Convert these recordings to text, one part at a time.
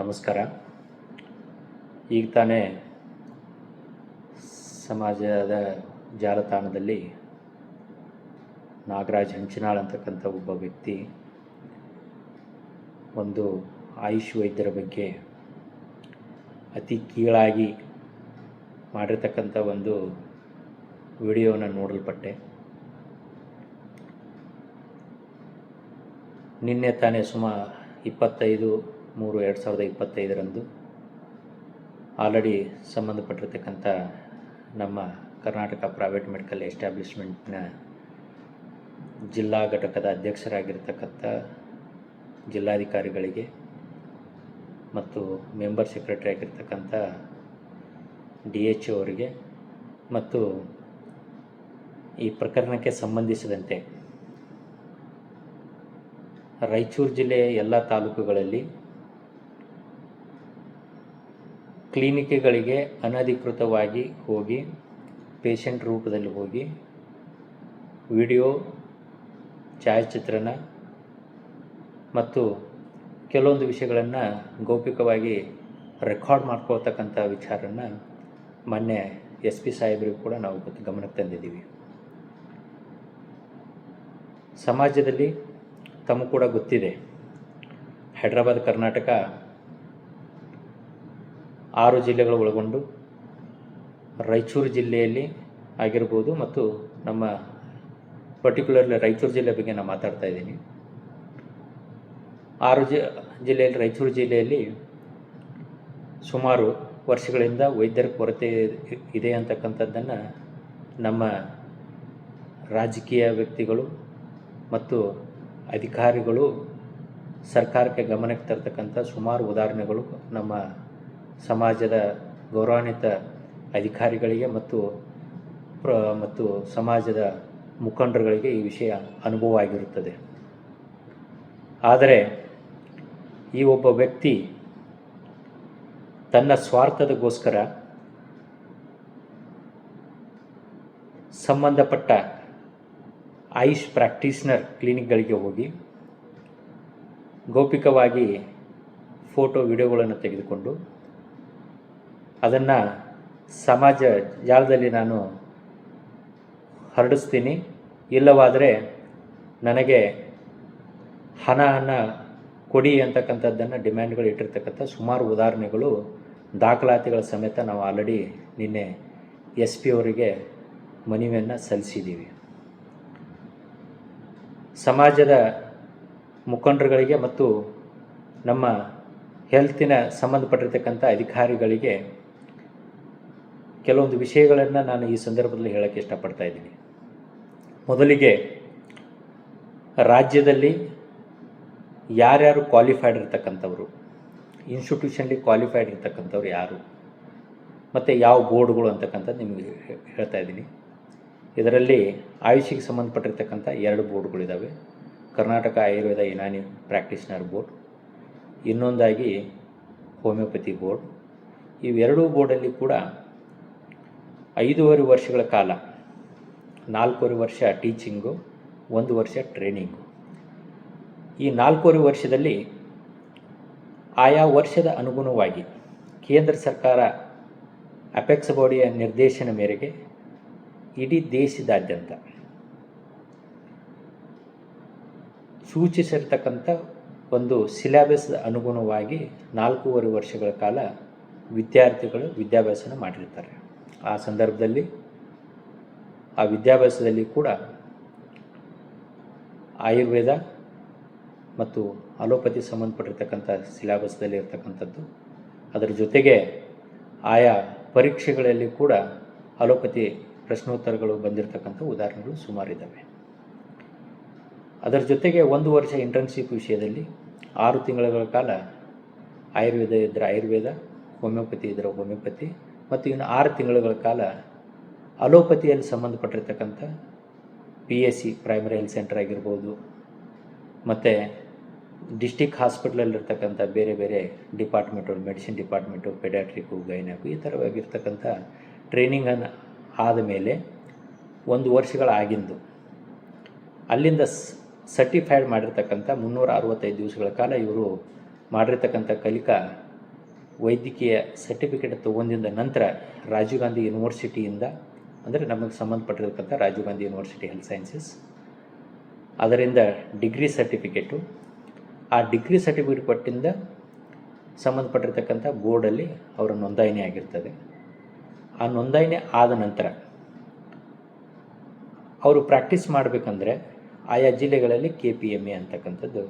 ನಮಸ್ಕಾರ. ಈಗ ತಾನೇ ಸಮಾಜದ ಜಾಲತಾಣದಲ್ಲಿ ನಾಗರಾಜ್ ಹಂಚಿನಾಳ್ ಅಂತಕ್ಕಂಥ ಒಬ್ಬ ವ್ಯಕ್ತಿ ಒಂದು ಆಯುಷ್ ವೈದ್ಯರ ಬಗ್ಗೆ ಅತಿ ಕೀಳಾಗಿ ಮಾಡಿರ್ತಕ್ಕಂಥ ಒಂದು ವಿಡಿಯೋನ ನೋಡಲ್ಪಟ್ಟೆ. ನಿನ್ನೆ ತಾನೇ ಸುಮಾರು ಇಪ್ಪತ್ತೈದು ಮೂರು ಎರಡು ಸಾವಿರದ ಇಪ್ಪತ್ತೈದರಂದು ಆಲ್ರೆಡಿ ಸಂಬಂಧಪಟ್ಟಿರ್ತಕ್ಕಂಥ ನಮ್ಮ ಕರ್ನಾಟಕ ಪ್ರೈವೇಟ್ ಮೆಡಿಕಲ್ ಎಸ್ಟಾಬ್ಲಿಷ್ಮೆಂಟ್ನ ಜಿಲ್ಲಾ ಘಟಕದ ಅಧ್ಯಕ್ಷರಾಗಿರ್ತಕ್ಕಂಥ ಜಿಲ್ಲಾಧಿಕಾರಿಗಳಿಗೆ ಮತ್ತು ಮೆಂಬರ್ ಸೆಕ್ರೆಟರಿ ಆಗಿರ್ತಕ್ಕಂಥ ಡಿ ಎಚ್ ಅವರಿಗೆ ಮತ್ತು ಈ ಪ್ರಕರಣಕ್ಕೆ ಸಂಬಂಧಿಸಿದಂತೆ ರಾಯಚೂರು ಜಿಲ್ಲೆಯ ಎಲ್ಲ ತಾಲೂಕುಗಳಲ್ಲಿ ಕ್ಲಿನಿಕ್ಗಳಿಗೆ ಅನಧಿಕೃತವಾಗಿ ಹೋಗಿ, ಪೇಷಂಟ್ ರೂಪದಲ್ಲಿ ಹೋಗಿ, ವಿಡಿಯೋ, ಛಾಯಾಚಿತ್ರಣ ಮತ್ತು ಕೆಲವೊಂದು ವಿಷಯಗಳನ್ನು ಗೌಪ್ಯವಾಗಿ ರೆಕಾರ್ಡ್ ಮಾಡ್ಕೊಳ್ತಕ್ಕಂಥ ವಿಚಾರನ ಮೊನ್ನೆ ಎಸ್ ಪಿ ಸಾಹೇಬರಿಗೂ ಕೂಡ ನಾವು ಗಮನಕ್ಕೆ ತಂದಿದ್ದೀವಿ. ಸಮಾಜದಲ್ಲಿ ತಮಗೂ ಕೂಡ ಗೊತ್ತಿದೆ, ಹೈದ್ರಾಬಾದ್, ಕರ್ನಾಟಕ ಆರು ಜಿಲ್ಲೆಗಳು ಒಳಗೊಂಡು ರಾಯಚೂರು ಜಿಲ್ಲೆಯಲ್ಲಿ ಆಗಿರ್ಬೋದು ಮತ್ತು ನಮ್ಮ ಪರ್ಟಿಕ್ಯುಲರ್ಲಿ ರಾಯಚೂರು ಜಿಲ್ಲೆ ಬಗ್ಗೆ ನಾನು ಮಾತಾಡ್ತಾ ಇದ್ದೀನಿ. ಆರು ಜಿಲ್ಲೆಯಲ್ಲಿ, ರಾಯಚೂರು ಜಿಲ್ಲೆಯಲ್ಲಿ ಸುಮಾರು ವರ್ಷಗಳಿಂದ ವೈದ್ಯರ ಕೊರತೆ ಇದೆ ಅಂತಕ್ಕಂಥದ್ದನ್ನು ನಮ್ಮ ರಾಜಕೀಯ ವ್ಯಕ್ತಿಗಳು ಮತ್ತು ಅಧಿಕಾರಿಗಳು ಸರ್ಕಾರಕ್ಕೆ ಗಮನಕ್ಕೆ ತರ್ತಕ್ಕಂಥ ಸುಮಾರು ಉದಾಹರಣೆಗಳು ನಮ್ಮ ಸಮಾಜದ ಗೌರವಾನ್ವಿತ ಅಧಿಕಾರಿಗಳಿಗೆ ಮತ್ತು ಪ್ರ, ಮತ್ತು ಸಮಾಜದ ಮುಖಂಡರುಗಳಿಗೆ ಈ ವಿಷಯ ಅನುಭವ ಆಗಿರುತ್ತದೆ ಆದರೆ ಈ ಒಬ್ಬ ವ್ಯಕ್ತಿ ತನ್ನ ಸ್ವಾರ್ಥದಗೋಸ್ಕರ ಸಂಬಂಧಪಟ್ಟ ಆಯುಷ್ ಪ್ರಾಕ್ಟೀಸ್ನರ್ ಕ್ಲಿನಿಕ್ಗಳಿಗೆ ಹೋಗಿ ಗೋಪಿಕವಾಗಿ ಫೋಟೋ, ವಿಡಿಯೋಗಳನ್ನು ತೆಗೆದುಕೊಂಡು ಅದನ್ನು ಸಮಾಜ ಜಾಲದಲ್ಲಿ ನಾನು ಹರಡಿಸ್ತೀನಿ. ಇಲ್ಲವಾದರೆ ನನಗೆ ಹಣ ಕೊಡಿ ಅಂತಕ್ಕಂಥದ್ದನ್ನು ಡಿಮ್ಯಾಂಡ್ಗಳು ಇಟ್ಟಿರ್ತಕ್ಕಂಥ ಸುಮಾರು ಉದಾಹರಣೆಗಳು, ದಾಖಲಾತಿಗಳ ಸಮೇತ ನಾವು ಆಲ್ರೆಡಿ ನಿನ್ನೆ ಎಸ್ ಪಿ ಅವರಿಗೆ ಮನವಿಯನ್ನು ಸಲ್ಲಿಸಿದ್ದೀವಿ. ಸಮಾಜದ ಮುಖಂಡರುಗಳಿಗೆ ಮತ್ತು ನಮ್ಮ ಹೆಲ್ತಿನ ಸಂಬಂಧಪಟ್ಟಿರ್ತಕ್ಕಂಥ ಅಧಿಕಾರಿಗಳಿಗೆ ಕೆಲವೊಂದು ವಿಷಯಗಳನ್ನು ನಾನು ಈ ಸಂದರ್ಭದಲ್ಲಿ ಹೇಳೋಕ್ಕೆ ಇಷ್ಟಪಡ್ತಾ ಇದ್ದೀನಿ. ಮೊದಲಿಗೆ ರಾಜ್ಯದಲ್ಲಿ ಯಾರ್ಯಾರು ಕ್ವಾಲಿಫೈಡ್ ಇರ್ತಕ್ಕಂಥವ್ರು ಇನ್ಸ್ಟಿಟ್ಯೂಷನ್ಲಿ ಕ್ವಾಲಿಫೈಡ್ ಇರ್ತಕ್ಕಂಥವ್ರು ಯಾರು, ಮತ್ತು ಯಾವ ಬೋರ್ಡ್ಗಳು ಅಂತಕ್ಕಂಥದ್ದು ನಿಮಗೆ ಹೇಳ್ತಾ ಇದ್ದೀನಿ. ಇದರಲ್ಲಿ ಆಯುಷಿಗೆ ಸಂಬಂಧಪಟ್ಟಿರ್ತಕ್ಕಂಥ ಎರಡು ಬೋರ್ಡ್ಗಳಿದ್ದಾವೆ ಕರ್ನಾಟಕ ಆಯುರ್ವೇದ ಯುನಾನಿ ಪ್ರಾಕ್ಟೀಷನರ್ ಬೋರ್ಡ್, ಇನ್ನೊಂದಾಗಿ ಹೋಮಿಯೋಪತಿ ಬೋರ್ಡ್. ಇವೆರಡೂ ಬೋರ್ಡಲ್ಲಿ ಕೂಡ ಐದೂವರೆ ವರ್ಷಗಳ ಕಾಲ, ನಾಲ್ಕೂವರೆ ವರ್ಷ ಟೀಚಿಂಗು ಒಂದು ವರ್ಷ ಟ್ರೈನಿಂಗು ಈ ನಾಲ್ಕೂವರೆ ವರ್ಷದಲ್ಲಿ ಆಯಾ ವರ್ಷದ ಅನುಗುಣವಾಗಿ ಕೇಂದ್ರ ಸರ್ಕಾರ ಅಪೆಕ್ಸ್ ಬಾಡಿಯ ನಿರ್ದೇಶನ ಮೇರೆಗೆ ಇಡೀ ದೇಶದಾದ್ಯಂತ ಸೂಚಿಸಿರ್ತಕ್ಕಂಥ ಒಂದು ಸಿಲೆಬಸ್ ಅನುಗುಣವಾಗಿ ನಾಲ್ಕೂವರೆ ವರ್ಷಗಳ ಕಾಲ ವಿದ್ಯಾರ್ಥಿಗಳು ವಿದ್ಯಾಭ್ಯಾಸನ ಮಾಡಿರ್ತಾರೆ. ಆ ಸಂದರ್ಭದಲ್ಲಿ, ಆ ವಿದ್ಯಾಭ್ಯಾಸದಲ್ಲಿ ಕೂಡ ಆಯುರ್ವೇದ ಮತ್ತು ಅಲೋಪತಿ ಸಂಬಂಧಪಟ್ಟಿರ್ತಕ್ಕಂಥ ಸಿಲೆಬಸ್ದಲ್ಲಿ ಇರ್ತಕ್ಕಂಥದ್ದು. ಅದರ ಜೊತೆಗೆ ಆಯಾ ಪರೀಕ್ಷೆಗಳಲ್ಲಿ ಕೂಡ ಅಲೋಪತಿ ಪ್ರಶ್ನೋತ್ತರಗಳು ಬಂದಿರತಕ್ಕಂಥ ಉದಾಹರಣೆಗಳು ಸುಮಾರಿದ್ದಾವೆ ಅದರ ಜೊತೆಗೆ ಒಂದು ವರ್ಷ ಇಂಟರ್ನ್ಶಿಪ್ ವಿಷಯದಲ್ಲಿ ಆರು ತಿಂಗಳ ಕಾಲ ಆಯುರ್ವೇದ ಇದ್ದರೆ ಆಯುರ್ವೇದ, ಹೋಮಿಯೋಪತಿ ಇದ್ದರೆ ಹೋಮಿಯೋಪತಿ ಮತ್ತು ಇನ್ನು ಆರು ತಿಂಗಳುಗಳ ಕಾಲ ಅಲೋಪತಿಯಲ್ಲಿ ಸಂಬಂಧಪಟ್ಟಿರ್ತಕ್ಕಂಥ P S C primary health centre ಆಗಿರ್ಬೋದು, ಮತ್ತು ಡಿಸ್ಟಿಕ್ ಹಾಸ್ಪಿಟ್ಲಲ್ಲಿರ್ತಕ್ಕಂಥ ಬೇರೆ ಬೇರೆ department, medicine department paediatric gynaec, ಈ ಥರವಾಗಿರ್ತಕ್ಕಂಥ ಟ್ರೈನಿಂಗನ್ನು ಆದ ಮೇಲೆ ಒಂದು ವರ್ಷಗಳಾಗಿಂದು ಅಲ್ಲಿಂದ ಸರ್ಟಿಫೈಡ್ ಮಾಡಿರ್ತಕ್ಕಂಥ ಮುನ್ನೂರ ಅರವತ್ತೈದು ದಿವಸಗಳ ಕಾಲ ಇವರು ಮಾಡಿರ್ತಕ್ಕಂಥ ಕಲಿಕಾ ವೈದ್ಯಕೀಯ ಸರ್ಟಿಫಿಕೇಟ್ ತೊಗೊಂಡಿದ್ದ ನಂತರ ರಾಜೀವ್ ಗಾಂಧಿ ಯೂನಿವರ್ಸಿಟಿಯಿಂದ ಅಂದರೆ ನಮಗೆ ಸಂಬಂಧಪಟ್ಟಿರತಕ್ಕಂಥ Rajiv Gandhi university health sciences ಅದರಿಂದ ಡಿಗ್ರಿ ಸರ್ಟಿಫಿಕೇಟು ಆ ಡಿಗ್ರಿ ಸರ್ಟಿಫಿಕೇಟ್ ಕೊಟ್ಟಿಂದ ಸಂಬಂಧಪಟ್ಟಿರ್ತಕ್ಕಂಥ ಬೋರ್ಡಲ್ಲಿ ಅವರ ನೋಂದಣಿ ಆಗಿರ್ತದೆ. ಆ ನೋಂದಣಿ ಆದ ನಂತರ ಅವರು ಪ್ರಾಕ್ಟೀಸ್ ಮಾಡಬೇಕಂದ್ರೆ ಆಯಾ ಜಿಲ್ಲೆಗಳಲ್ಲಿ ಕೆ ಪಿ ಎಂ ಎ ಅಂತಕ್ಕಂಥದ್ದು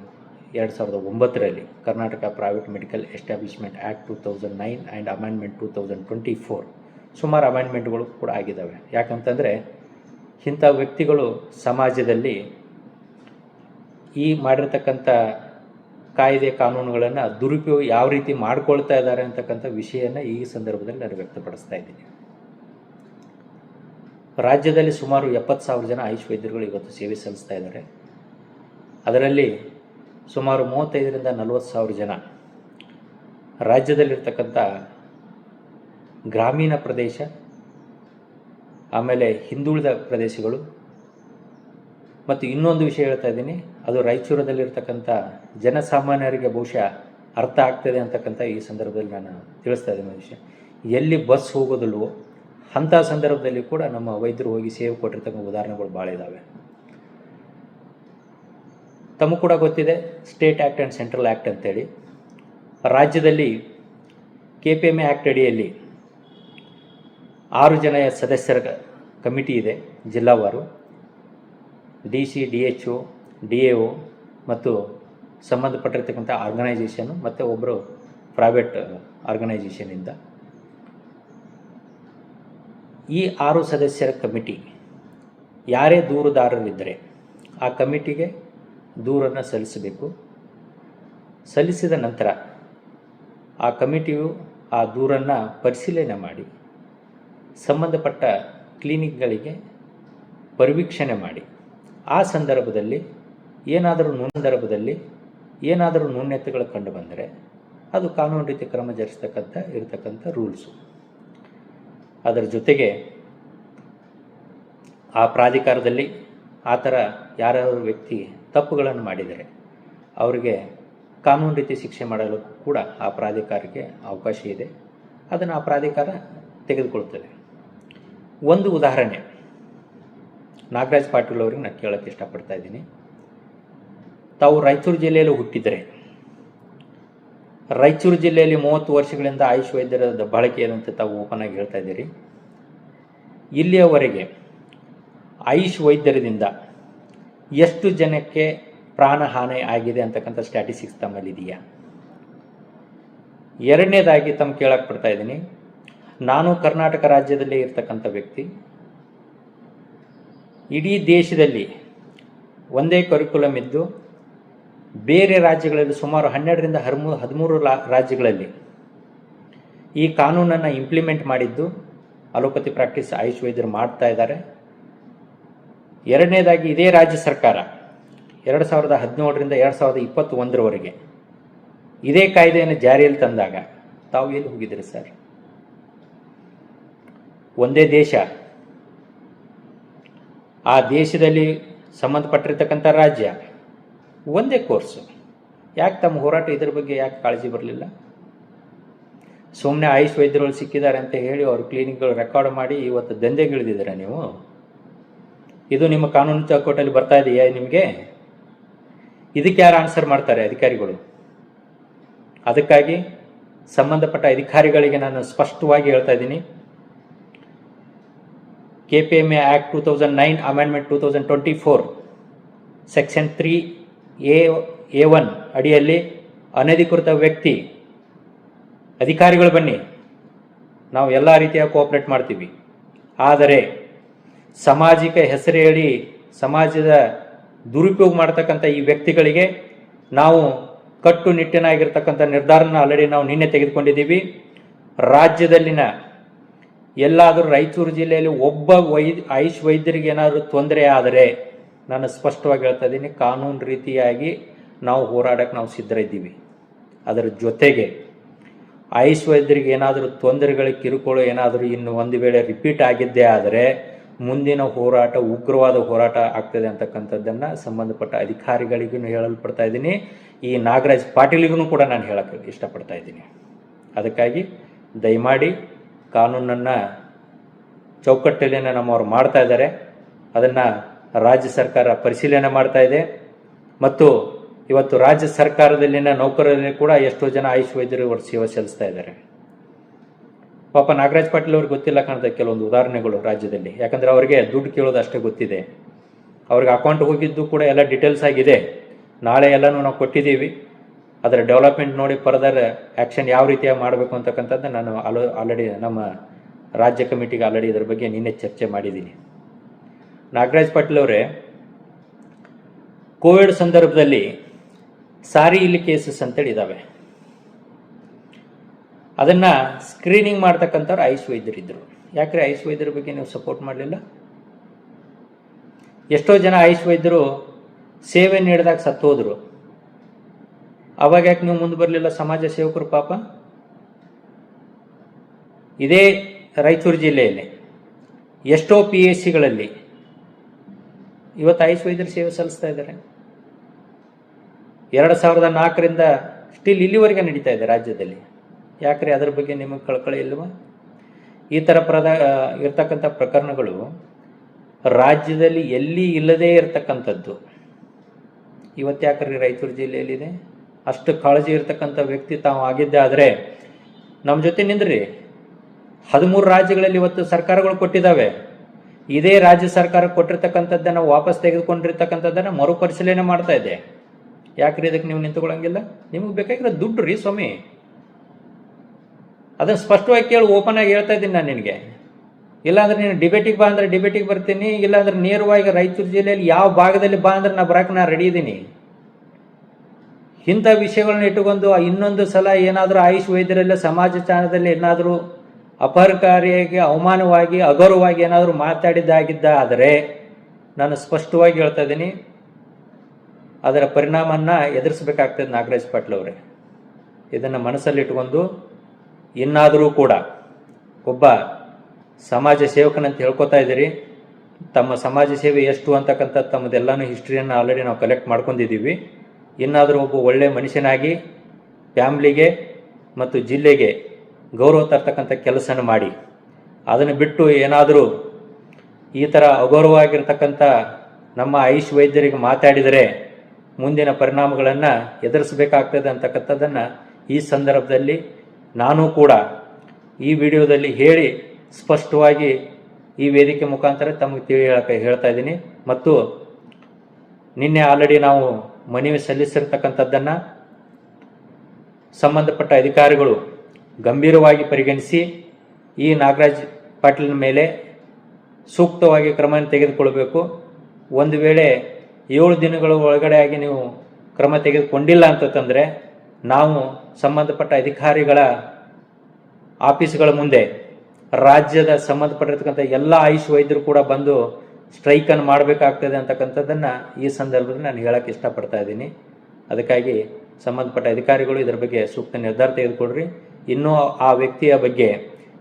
ಎರಡು ಸಾವಿರದ ಒಂಬತ್ತರಲ್ಲಿ Karnataka private medical establishment act two thousand nine and amendment two thousand twenty four ಸುಮಾರು ಅಮೆಂಡ್ಮೆಂಟ್ಗಳು ಕೂಡ ಆಗಿದ್ದಾವೆ. ಯಾಕಂತಂದರೆ ಇಂಥ ವ್ಯಕ್ತಿಗಳು ಸಮಾಜದಲ್ಲಿ ಈ ಮಾಡಿರ್ತಕ್ಕಂಥ ಕಾಯ್ದೆ ಕಾನೂನುಗಳನ್ನು ದುರುಪಯೋಗ ಯಾವ ರೀತಿ ಮಾಡ್ಕೊಳ್ತಾ ಇದ್ದಾರೆ ಅಂತಕ್ಕಂಥ ವಿಷಯನ ಈ ಸಂದರ್ಭದಲ್ಲಿ ನಾನು ವ್ಯಕ್ತಪಡಿಸ್ತಾ ಇದ್ದೀನಿ. ರಾಜ್ಯದಲ್ಲಿ ಸುಮಾರು ಎಪ್ಪತ್ತು ಸಾವಿರ ಜನ ಆಯುಷ್ ವೈದ್ಯರುಗಳು ಇವತ್ತು ಸೇವೆ ಸಲ್ಲಿಸ್ತಾ ಇದ್ದಾರೆ. ಅದರಲ್ಲಿ ಸುಮಾರು ಮೂವತ್ತೈದರಿಂದ ನಲವತ್ತು ಸಾವಿರ ಜನ. ರಾಜ್ಯದಲ್ಲಿರ್ತಕ್ಕಂಥ ಗ್ರಾಮೀಣ ಪ್ರದೇಶ, ಆಮೇಲೆ ಹಿಂದುಳಿದ ಪ್ರದೇಶಗಳು ಮತ್ತು ಇನ್ನೊಂದು ವಿಷಯ ಹೇಳ್ತಾ ಇದ್ದೀನಿ, ಅದು ರಾಯಚೂರದಲ್ಲಿರ್ತಕ್ಕಂಥ ಜನಸಾಮಾನ್ಯರಿಗೆ ಬಹುಶಃ ಅರ್ಥ ಆಗ್ತದೆ ಅಂತಕ್ಕಂಥ ಈ ಸಂದರ್ಭದಲ್ಲಿ ನಾನು ತಿಳಿಸ್ತಾ ಇದ್ದೀನಿ ವಿಷಯ. ಎಲ್ಲಿ ಬಸ್ ಹೋಗೋದಿಲ್ವೋ ಅಂಥ ಸಂದರ್ಭದಲ್ಲಿ ಕೂಡ ನಮ್ಮ ವೈದ್ಯರು ಹೋಗಿ ಸೇವೆ ಕೊಟ್ಟಿರ್ತಕ್ಕಂಥ ಉದಾಹರಣೆಗಳು ಭಾಳ ಇದ್ದಾವೆ ತಮಗೂ ಕೂಡ ಗೊತ್ತಿದೆ state act and central act ಅಂತೇಳಿ. ರಾಜ್ಯದಲ್ಲಿ K P M A act ಅಡಿಯಲ್ಲಿ ಆರು ಜನ ಸದಸ್ಯರ ಕಮಿಟಿ ಇದೆ ಜಿಲ್ಲಾವಾರು D C D H O D A O ಮತ್ತು ಸಂಬಂಧಪಟ್ಟಿರ್ತಕ್ಕಂಥ ಆರ್ಗನೈಜೇಷನು ಮತ್ತು ಒಬ್ಬರು ಪ್ರೈವೇಟ್ ಆರ್ಗನೈಸೇಷನಿಂದ ಈ ಆರು ಸದಸ್ಯರ ಕಮಿಟಿ ಯಾರೇ ದೂರುದಾರರಿದ್ದರೆ ಆ ಕಮಿಟಿಗೆ ದೂರನ್ನು ಸಲ್ಲಿಸಬೇಕು. ಸಲ್ಲಿಸಿದ ನಂತರ ಆ ಕಮಿಟಿಯು ಆ ದೂರನ್ನು ಪರಿಶೀಲನೆ ಮಾಡಿ, ಸಂಬಂಧಪಟ್ಟ ಕ್ಲಿನಿಕ್ಗಳಿಗೆ ಪರಿವೀಕ್ಷಣೆ ಮಾಡಿ. ಆ ಸಂದರ್ಭದಲ್ಲಿ ಏನಾದರೂ ಸಂದರ್ಭದಲ್ಲಿ ಏನಾದರೂ ನ್ಯೂನ್ಯತೆಗಳು ಕಂಡು ಬಂದರೆ ಅದು ಕಾನೂನು ರೀತಿ ಕ್ರಮ ಜರಿಸ್ತಕ್ಕಂಥ, ಇರತಕ್ಕಂಥ ರೂಲ್ಸು. ಅದರ ಜೊತೆಗೆ ಆ ಪ್ರಾಧಿಕಾರದಲ್ಲಿ ಆ ಥರ ಯಾರ್ಯಾರು ವ್ಯಕ್ತಿ ತಪ್ಪುಗಳನ್ನು ಮಾಡಿದರೆ ಅವರಿಗೆ ಕಾನೂನು ರೀತಿ ಶಿಕ್ಷೆ ಮಾಡಲು ಕೂಡ ಆ ಪ್ರಾಧಿಕಾರಕ್ಕೆ ಅವಕಾಶ ಇದೆ. ಅದನ್ನು ಆ ಪ್ರಾಧಿಕಾರ ತೆಗೆದುಕೊಳ್ತದೆ. ಒಂದು ಉದಾಹರಣೆ. ನಾಗರಾಜ್ ಪಾಟೀಲ್ ಅವರಿಗೆ ನಾನು ಕೇಳೋಕ್ಕೆ ಇಷ್ಟಪಡ್ತಾ ಇದ್ದೀನಿ. ತಾವು ರಾಯಚೂರು ಜಿಲ್ಲೆಯಲ್ಲಿ ಹುಟ್ಟಿದರೆ, ರಾಯಚೂರು ಜಿಲ್ಲೆಯಲ್ಲಿ ಮೂವತ್ತು ವರ್ಷಗಳಿಂದ ಆಯುಷ್ ವೈದ್ಯರ ಬಳಕೆ ಏನಂತ ತಾವು ಓಪನ್ ಆಗಿ ಹೇಳ್ತಾ ಇದ್ದೀರಿ. ಇಲ್ಲಿಯವರೆಗೆ ಆಯುಷ್ ವೈದ್ಯರದಿಂದ ಎಷ್ಟು ಜನಕ್ಕೆ ಪ್ರಾಣಹಾನಿ ಆಗಿದೆ ಅಂತಕ್ಕಂಥ ಸ್ಟ್ಯಾಟಿಸ್ಟಿಕ್ಸ್ ತಮ್ಮಲ್ಲಿದೆಯಾ? ಎರಡನೇದಾಗಿ ತಮ್ಮ ಕೇಳಕ್ಕೆ ಬರ್ತಾ ಇದ್ದೀನಿ. ನಾನು ಕರ್ನಾಟಕ ರಾಜ್ಯದಲ್ಲೇ ಇರ್ತಕ್ಕಂಥ ವ್ಯಕ್ತಿ. ಇಡೀ ದೇಶದಲ್ಲಿ ಒಂದೇ ಕರಿಕ್ಯುಲಮ್ ಇದ್ದು ಬೇರೆ ರಾಜ್ಯಗಳಲ್ಲಿ ಸುಮಾರು ಹನ್ನೆರಡರಿಂದ ಹದಿಮೂ ಹದಿಮೂರು ರಾಜ್ಯಗಳಲ್ಲಿ ಈ ಕಾನೂನನ್ನು ಇಂಪ್ಲಿಮೆಂಟ್ ಮಾಡಿದ್ದು ಅಲೋಪತಿ ಪ್ರಾಕ್ಟೀಸ್ ಆಯುಷ್ ವೈದ್ಯರು ಮಾಡ್ತಾ ಇದ್ದಾರೆ. ಎರಡನೇದಾಗಿ ಇದೇ ರಾಜ್ಯ ಸರ್ಕಾರ. ಎರಡು ಸಾವಿರದ ಹದಿನೇಳರಿಂದ ಎರಡು ಸಾವಿರದ ಇಪ್ಪತ್ತೊಂದರವರೆಗೆ ಇದೇ ಕಾಯ್ದೆಯನ್ನು ಜಾರಿಯಲ್ಲಿ ತಂದಾಗ ತಾವು ಎಲ್ಲಿ ಹೋಗಿದ್ದೀರಿ ಸರ್? ಒಂದೇ ದೇಶ. ಆ ದೇಶದಲ್ಲಿ ಸಂಬಂಧಪಟ್ಟಿರ್ತಕ್ಕಂಥ ರಾಜ್ಯ. ಒಂದೇ ಕೋರ್ಸು. ಯಾಕೆ ತಮ್ಮ ಹೋರಾಟ ಇದ್ರ ಬಗ್ಗೆ ಯಾಕೆ ಕಾಳಜಿ ಬರಲಿಲ್ಲ? ಸುಮ್ಮನೆ ಆಯುಷ್ ವೈದ್ಯರುಗಳು ಸಿಕ್ಕಿದ್ದಾರೆ ಅಂತ ಹೇಳಿ ಅವರು ಕ್ಲಿನಿಕ್ಗಳು ರೆಕಾರ್ಡ್ ಮಾಡಿ ಇವತ್ತು ದಂಧೆಗಿಳಿದಿದ್ದೀರಾ ನೀವು? ಇದು ನಿಮ್ಮ ಕಾನೂನು ಚೌಕಟ್ಟಲ್ಲಿ ಬರ್ತಾ ಇದೆಯಾ ನಿಮಗೆ? ಇದಕ್ಕೆ ಯಾರು ಆನ್ಸರ್ ಮಾಡ್ತಾರೆ ಅಧಿಕಾರಿಗಳು? ಅದಕ್ಕಾಗಿ ಸಂಬಂಧಪಟ್ಟ ಅಧಿಕಾರಿಗಳಿಗೆ ನಾನು ಸ್ಪಷ್ಟವಾಗಿ ಹೇಳ್ತಾ ಇದ್ದೀನಿ. K P M A act two thousand nine amendment two thousand twenty four section three A A one ಅಡಿಯಲ್ಲಿ ಅನಧಿಕೃತ ವ್ಯಕ್ತಿ, ಅಧಿಕಾರಿಗಳು ಬನ್ನಿ. ನಾವು ಎಲ್ಲ ರೀತಿಯ ಕೋಆಪ್ರೇಟ್ ಮಾಡ್ತೀವಿ. ಆದರೆ ಸಾಮಾಜಿಕ ಹೆಸರು ಹೇಳಿ ಸಮಾಜದ ದುರುಪಯೋಗ ಮಾಡ್ತಕ್ಕಂಥ ಈ ವ್ಯಕ್ತಿಗಳಿಗೆ ನಾವು ಕಟ್ಟುನಿಟ್ಟಿನಾಗಿರ್ತಕ್ಕಂಥ ನಿರ್ಧಾರನ ಆಲ್ರೆಡಿ ನಾವು ನಿನ್ನೆ ತೆಗೆದುಕೊಂಡಿದ್ದೀವಿ. ರಾಜ್ಯದಲ್ಲಿನ ಎಲ್ಲಾದರೂ ರಾಯಚೂರು ಜಿಲ್ಲೆಯಲ್ಲಿ ಒಬ್ಬ ವೈ ಆಯುಷ್ ವೈದ್ಯರಿಗೆ ಏನಾದರೂ ತೊಂದರೆ ಆದರೆ ನಾನು ಸ್ಪಷ್ಟವಾಗಿ ಹೇಳ್ತಾ ಇದ್ದೀನಿ, ಕಾನೂನು ರೀತಿಯಾಗಿ ನಾವು ಹೋರಾಡಕ್ಕೆ ನಾವು ಸಿದ್ಧರಿದ್ದೀವಿ. ಅದರ ಜೊತೆಗೆ ಆಯುಷ್ ವೈದ್ಯರಿಗೆ ಏನಾದರೂ ತೊಂದರೆಗಳು, ಕಿರುಕುಳ ಏನಾದರೂ ಇನ್ನು ಒಂದು ವೇಳೆ ರಿಪೀಟ್ ಆಗಿದ್ದೇ ಆದರೆ ಮುಂದಿನ ಹೋರಾಟ, ಉಗ್ರವಾದ ಹೋರಾಟ ಆಗ್ತದೆ ಅಂತಕ್ಕಂಥದ್ದನ್ನು ಸಂಬಂಧಪಟ್ಟ ಅಧಿಕಾರಿಗಳಿಗೂ ಹೇಳಲ್ಪಡ್ತಾ ಇದ್ದೀನಿ. ಈ ನಾಗರಾಜ್ ಪಾಟೀಲಿಗೂ ಕೂಡ ನಾನು ಹೇಳಕ್ಕೆ ಇಷ್ಟಪಡ್ತಾ ಇದ್ದೀನಿ. ಅದಕ್ಕಾಗಿ ದಯಮಾಡಿ ಕಾನೂನನ್ನು ಚೌಕಟ್ಟಲ್ಲಿನ ನಮ್ಮವ್ರು ಮಾಡ್ತಾ ಇದ್ದಾರೆ. ಅದನ್ನು ರಾಜ್ಯ ಸರ್ಕಾರ ಪರಿಶೀಲನೆ ಮಾಡ್ತಾ ಇದೆ. ಮತ್ತು ಇವತ್ತು ರಾಜ್ಯ ಸರ್ಕಾರದಲ್ಲಿನ ನೌಕರರಲ್ಲಿ ಕೂಡ ಎಷ್ಟೋ ಜನ ಆಯುಷ್ ವೈದ್ಯರು ಸೇವೆ ಸಲ್ಲಿಸ್ತಾ ಇದ್ದಾರೆ. ಪಾಪ ನಾಗರಾಜ್ ಪಾಟೀಲ್ ಅವ್ರಿಗೆ ಗೊತ್ತಿಲ್ಲ ಕಾಣ್ತದೆ ಕೆಲವೊಂದು ಉದಾಹರಣೆಗಳು ರಾಜ್ಯದಲ್ಲಿ. ಯಾಕಂದ್ರೆ ಅವರಿಗೆ ದುಡ್ಡು ಕೇಳೋದು ಗೊತ್ತಿದೆ. ಅವ್ರಿಗೆ ಅಕೌಂಟ್ ಹೋಗಿದ್ದು ಕೂಡ ಎಲ್ಲ ಡೀಟೇಲ್ಸ್ ಆಗಿದೆ. ನಾಳೆ ಎಲ್ಲನೂ ನಾವು ಕೊಟ್ಟಿದ್ದೀವಿ. ಅದರ ಡೆವಲಪ್ಮೆಂಟ್ ನೋಡಿ ಫರ್ದರ್ ಆ್ಯಕ್ಷನ್ ಯಾವ ರೀತಿಯಾಗಿ ಮಾಡಬೇಕು ಅಂತಕ್ಕಂಥದ್ದು ನಾನು ಆಲೋ ಆಲ್ರೆಡಿ ನಮ್ಮ ರಾಜ್ಯ ಕಮಿಟಿಗೆ ಆಲ್ರೆಡಿ ಇದರ ಬಗ್ಗೆ ನಿನ್ನೆ ಚರ್ಚೆ ಮಾಡಿದ್ದೀನಿ. ನಾಗರಾಜ್ ಪಾಟೀಲ್ ಅವರೇ, ಕೋವಿಡ್ ಸಂದರ್ಭದಲ್ಲಿ ಸಾರಿ ಇಲ್ಲಿ ಕೇಸಸ್ ಅಂತೇಳಿ ಇದ್ದಾವೆ ಅದನ್ನು ಸ್ಕ್ರೀನಿಂಗ್ ಮಾಡ್ತಕ್ಕಂಥವ್ರು ಆಯುಷ್ ವೈದ್ಯರಿದ್ದರು ಯಾಕ್ರೆ ಆಯುಷ್ ವೈದ್ಯರ ಬಗ್ಗೆ ನೀವು ಸಪೋರ್ಟ್ ಮಾಡಲಿಲ್ಲ? ಎಷ್ಟೋ ಜನ ಆಯುಷ್ ವೈದ್ಯರು ಸೇವೆ ನೀಡಿದಾಗ ಸತ್ತೋದ್ರು. ಅವಾಗ ಯಾಕೆ ನೀವು ಮುಂದೆ ಬರಲಿಲ್ಲ ಸಮಾಜ ಸೇವಕರು ಪಾಪ? ಇದೇ ರಾಯಚೂರು ಜಿಲ್ಲೆಯಲ್ಲಿ, ಎಷ್ಟೋ ಪಿ ಎಸ್ ಸಿಗಳಲ್ಲಿ ಇವತ್ತು ಆಯುಷ್ ವೈದ್ಯರು ಸೇವೆ ಸಲ್ಲಿಸ್ತಾ ಇದ್ದಾರೆ. ಎರಡು ಸಾವಿರದ ನಾಲ್ಕರಿಂದ ಸ್ಟಿಲ್ ಇಲ್ಲಿವರೆಗೆ ನಡೀತಾ ಇದೆ ರಾಜ್ಯದಲ್ಲಿ. ಯಾಕ್ರಿ ಅದ್ರ ಬಗ್ಗೆ ನಿಮಗೆ ಕಳ್ಕಳಿ ಇಲ್ವಾ? ಈ ಥರ ಪ್ರದ ಇರ್ತಕ್ಕಂಥ ಪ್ರಕರಣಗಳು ರಾಜ್ಯದಲ್ಲಿ ಎಲ್ಲಿ ಇಲ್ಲದೇ ಇರತಕ್ಕಂಥದ್ದು. ಇವತ್ತು ಯಾಕ್ರಿ ರಾಯಚೂರು ಜಿಲ್ಲೆಯಲ್ಲಿದೆ? ಅಷ್ಟು ಕಾಳಜಿ ಇರತಕ್ಕಂಥ ವ್ಯಕ್ತಿ ತಾವು ಆಗಿದ್ದೆ ಆದರೆ ನಮ್ಮ ಜೊತೆ ನಿಂದ್ರಿ. ಹದಿಮೂರು ರಾಜ್ಯಗಳಲ್ಲಿ ಇವತ್ತು ಸರ್ಕಾರಗಳು ಕೊಟ್ಟಿದ್ದಾವೆ. ಇದೇ ರಾಜ್ಯ ಸರ್ಕಾರ ಕೊಟ್ಟಿರ್ತಕ್ಕಂಥದ್ದನ್ನು ವಾಪಸ್ ತೆಗೆದುಕೊಂಡಿರ್ತಕ್ಕಂಥದ್ದನ್ನು ಮರುಪರಿಶೀಲನೆ ಮಾಡ್ತಾ ಇದೆ. ಯಾಕ್ರಿ ಇದಕ್ಕೆ ನೀವು ನಿಂತುಕೊಳ್ಳಂಗಿಲ್ಲ? ನಿಮಗೆ ಬೇಕಾಗಿರೋ ದುಡ್ಡು ರೀ ಸ್ವಾಮಿ. ಅದನ್ನು ಸ್ಪಷ್ಟವಾಗಿ ಕೇಳಿ ಓಪನ್ ಆಗಿ ಹೇಳ್ತಾ ಇದ್ದೀನಿ ನಾನು ನಿನಗೆ. ಇಲ್ಲಾಂದ್ರೆ ನೀನು ಡಿಬೇಟಿಗೆ ಬಾ ಅಂದ್ರೆ ಡಿಬೇಟಿಗೆ ಬರ್ತೀನಿ, ಇಲ್ಲಾಂದ್ರೆ ನೇರವಾಗಿ ರಾಯಚೂರು ಜಿಲ್ಲೆಯಲ್ಲಿ ಯಾವ ಭಾಗದಲ್ಲಿ ಬಾ ಅಂದ್ರೆ ನಾ ಬರೋಕೆ ನಾ ರೆಡಿ ಇದ್ದೀನಿ ಇಂಥ ವಿಷಯಗಳನ್ನ ಇಟ್ಟುಕೊಂಡು ಇನ್ನೊಂದು ಸಲ ಏನಾದರೂ ಆಯುಷ್ ವೈದ್ಯರಲ್ಲೇ ಸಮಾಜ ಚಾನದಲ್ಲಿ ಏನಾದರೂ ಅಪಹರಕಾರಿಯಾಗಿ, ಅವಮಾನವಾಗಿ ಅಗೌರವಾಗಿ ಏನಾದರೂ ಮಾತಾಡಿದ್ದಾಗಿದ್ದ ಆದರೆ ನಾನು ಸ್ಪಷ್ಟವಾಗಿ ಹೇಳ್ತಾ ಇದ್ದೀನಿ, ಅದರ ಪರಿಣಾಮವನ್ನು ಎದುರಿಸಬೇಕಾಗ್ತದೆ ನಾಗರಾಜ್ ಪಾಟೀಲ್ ಅವರೇ. ಇದನ್ನು ಮನಸ್ಸಲ್ಲಿಟ್ಟುಕೊಂಡು ಇನ್ನಾದರೂ ಕೂಡ ಒಬ್ಬ ಸಮಾಜ ಸೇವಕನಂತ ಹೇಳ್ಕೊತಾ ಇದ್ದೀರಿ. ತಮ್ಮ ಸಮಾಜ ಸೇವೆ ಎಷ್ಟು ಅಂತಕ್ಕಂಥ ತಮ್ಮದೆಲ್ಲನೂ ಹಿಸ್ಟ್ರಿಯನ್ನು ಆಲ್ರೆಡಿ ನಾವು ಕಲೆಕ್ಟ್ ಮಾಡ್ಕೊಂಡಿದ್ದೀವಿ. ಇನ್ನಾದರೂ ಒಬ್ಬ ಒಳ್ಳೆಯ ಮನುಷ್ಯನಾಗಿ ಫ್ಯಾಮ್ಲಿಗೆ ಮತ್ತು ಜಿಲ್ಲೆಗೆ ಗೌರವ ತರ್ತಕ್ಕಂಥ ಕೆಲಸನ ಮಾಡಿ. ಅದನ್ನು ಬಿಟ್ಟು ಏನಾದರೂ ಈ ಥರ ಅಗೌರವವಾಗಿರ್ತಕ್ಕಂಥ ನಮ್ಮ ಆಯುಷ್ ವೈದ್ಯರಿಗೆ ಮಾತಾಡಿದರೆ ಮುಂದಿನ ಪರಿಣಾಮಗಳನ್ನು ಎದುರಿಸಬೇಕಾಗ್ತದೆ ಅಂತಕ್ಕಂಥದ್ದನ್ನು ಈ ಸಂದರ್ಭದಲ್ಲಿ ನಾನು ಕೂಡ ಈ ವಿಡಿಯೋದಲ್ಲಿ ಹೇಳಿ ಸ್ಪಷ್ಟವಾಗಿ ಈ ವೇದಿಕೆ ಮುಖಾಂತರ ತಮಗೆ ತಿಳಿ ಹೇಳಕ್ಕೆ ಹೇಳ್ತಾ ಇದ್ದೀನಿ. ಮತ್ತು ನಿನ್ನೆ ಆಲ್ರೆಡಿ ನಾವು ಮನವಿ ಸಲ್ಲಿಸಿರ್ತಕ್ಕಂಥದ್ದನ್ನು ಸಂಬಂಧಪಟ್ಟ ಅಧಿಕಾರಿಗಳು ಗಂಭೀರವಾಗಿ ಪರಿಗಣಿಸಿ ಈ ನಾಗರಾಜ್ ಪಾಟೀಲ್ನ ಮೇಲೆ ಸೂಕ್ತವಾಗಿ ಕ್ರಮ ತೆಗೆದುಕೊಳ್ಬೇಕು. ಒಂದು ವೇಳೆ ಏಳು ದಿನಗಳ ಒಳಗಡೆ ಆಗಿ ನೀವು ಕ್ರಮ ತೆಗೆದುಕೊಂಡಿಲ್ಲ ಅಂತಂದರೆ ನಾವು ಸಂಬಂಧಪಟ್ಟ ಅಧಿಕಾರಿಗಳ ಆಫೀಸ್ಗಳ ಮುಂದೆ ರಾಜ್ಯದ ಸಂಬಂಧಪಟ್ಟಿರ್ತಕ್ಕಂಥ ಎಲ್ಲ ಆಯುಷ್ ವೈದ್ಯರು ಕೂಡ ಬಂದು ಸ್ಟ್ರೈಕನ್ನು ಮಾಡಬೇಕಾಗ್ತದೆ ಅಂತಕ್ಕಂಥದ್ದನ್ನು ಈ ಸಂದರ್ಭದಲ್ಲಿ ನಾನು ಹೇಳಕ್ಕೆ ಇಷ್ಟಪಡ್ತಾ ಇದ್ದೀನಿ. ಅದಕ್ಕಾಗಿ ಸಂಬಂಧಪಟ್ಟ ಅಧಿಕಾರಿಗಳು ಇದರ ಬಗ್ಗೆ ಸೂಕ್ತ ನಿರ್ಧಾರ ತೆಗೆದುಕೊಡ್ರಿ. ಇನ್ನೂ ಆ ವ್ಯಕ್ತಿಯ ಬಗ್ಗೆ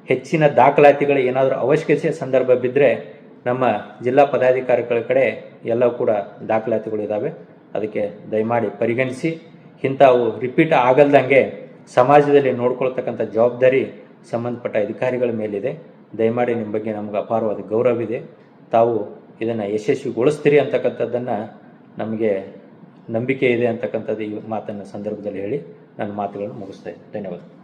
ಹೆಚ್ಚಿನ ದಾಖಲಾತಿಗಳು ಏನಾದರೂ ಅವಶ್ಯಕತೆ ಸಂದರ್ಭ ಬಿದ್ದರೆ ನಮ್ಮ ಜಿಲ್ಲಾ ಪದಾಧಿಕಾರಿಗಳ ಕಡೆ ಎಲ್ಲವೂ ಕೂಡ ದಾಖಲಾತಿಗಳು ಇದ್ದಾವೆ. ಅದಕ್ಕೆ ದಯಮಾಡಿ ಪರಿಗಣಿಸಿ. ಇಂಥವು ರಿಪೀಟ್ ಆಗಲ್ದಂಗೆ ಸಮಾಜದಲ್ಲಿ ನೋಡ್ಕೊಳ್ತಕ್ಕಂಥ ಜವಾಬ್ದಾರಿ ಸಂಬಂಧಪಟ್ಟ ಅಧಿಕಾರಿಗಳ ಮೇಲಿದೆ. ದಯಮಾಡಿ ನಿಮ್ಮ ಬಗ್ಗೆ ನಮಗೆ ಅಪಾರವಾದ ಗೌರವವಿದೆ ತಾವು ಇದನ್ನು ಯಶಸ್ವಿಗೊಳಿಸ್ತೀರಿ ಅಂತಕ್ಕಂಥದ್ದನ್ನು ನಮಗೆ ನಂಬಿಕೆ ಇದೆ ಅಂತಕ್ಕಂಥದ್ದು ಈ ಮಾತನ್ನು ಸಂದರ್ಭದಲ್ಲಿ ಹೇಳಿ. ನನ್ನ ಮಾತುಗಳನ್ನು ಮುಗಿಸ್ತಾ ಇದ್ದೀನಿ. ಧನ್ಯವಾದ.